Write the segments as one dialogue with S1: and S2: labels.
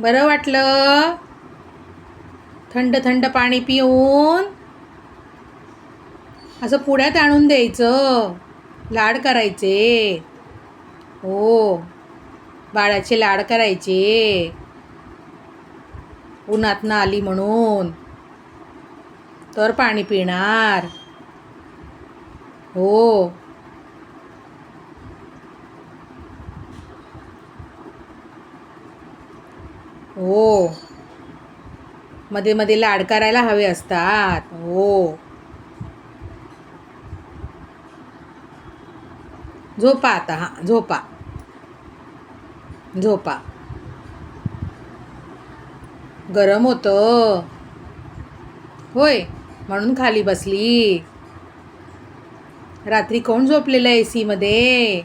S1: बरं वाटलं? थंड थंड पाणी पिऊन. असं पुण्यात आणून द्यायचं. लाड करायचे. हो. बाळाचे लाड करायचे. उन्हातनं आली म्हणून. तर पाणी पिणार. हो. हो. मध्ये मध्ये लाड करायला हवे असतात. हो. झोपा आता हां झोपा. झोपा. गरम होतं. होय म्हणून खाली बसली. रात्री कोण झोपलेलं ए सीमध्ये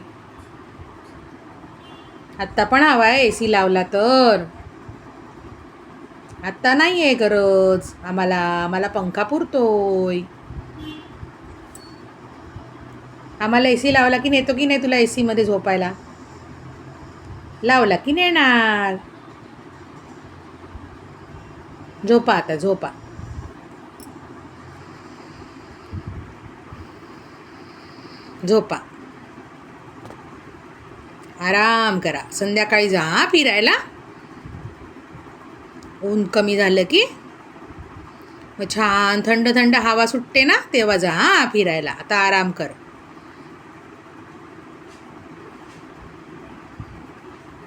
S1: आत्ता पण हवा आहे ए सी लावला तर. आत्ता नाही आहे गरज. आम्हाला आम्हाला पंखा पुरतोय. आम्हाला ए सी लावला की नेतो की नाही तुला ए सीमध्ये झोपायला? लावला की नेणार? झोपा आता झोपा. झोपा. आराम करा. संध्याकाळी जा फिरायला. ऊन कमी झालं की? मग छान थंड थंड हवा सुटते ना तेव्हा जा हां फिरायला. आता आराम कर.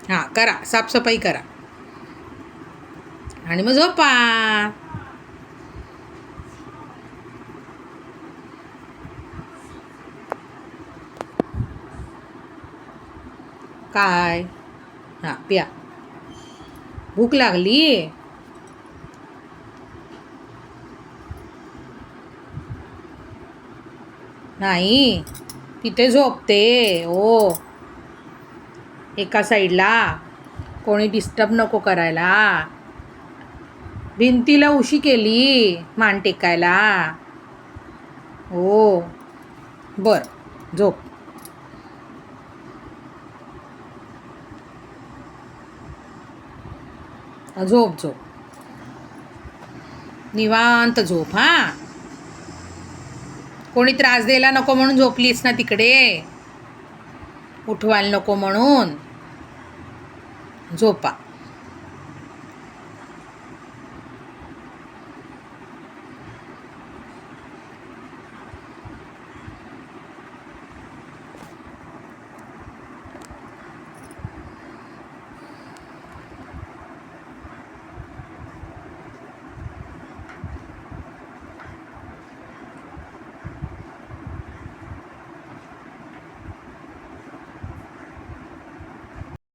S1: हां करा. साफसफाई करा. आणि मग झोपा. काय? हां प्या. भूक लागली नाही तिथे झोपते ओ एका साईडला. कोणी डिस्टर्ब नको करायला. भिंतीला उशी केली मान टेकायला. हो. बर झोप. झोप झोप. निवांत झोप हा. कोणी त्रास द्यायला नको म्हणून झोपलीस ना तिकडे. उठवायला नको म्हणून. झोपा.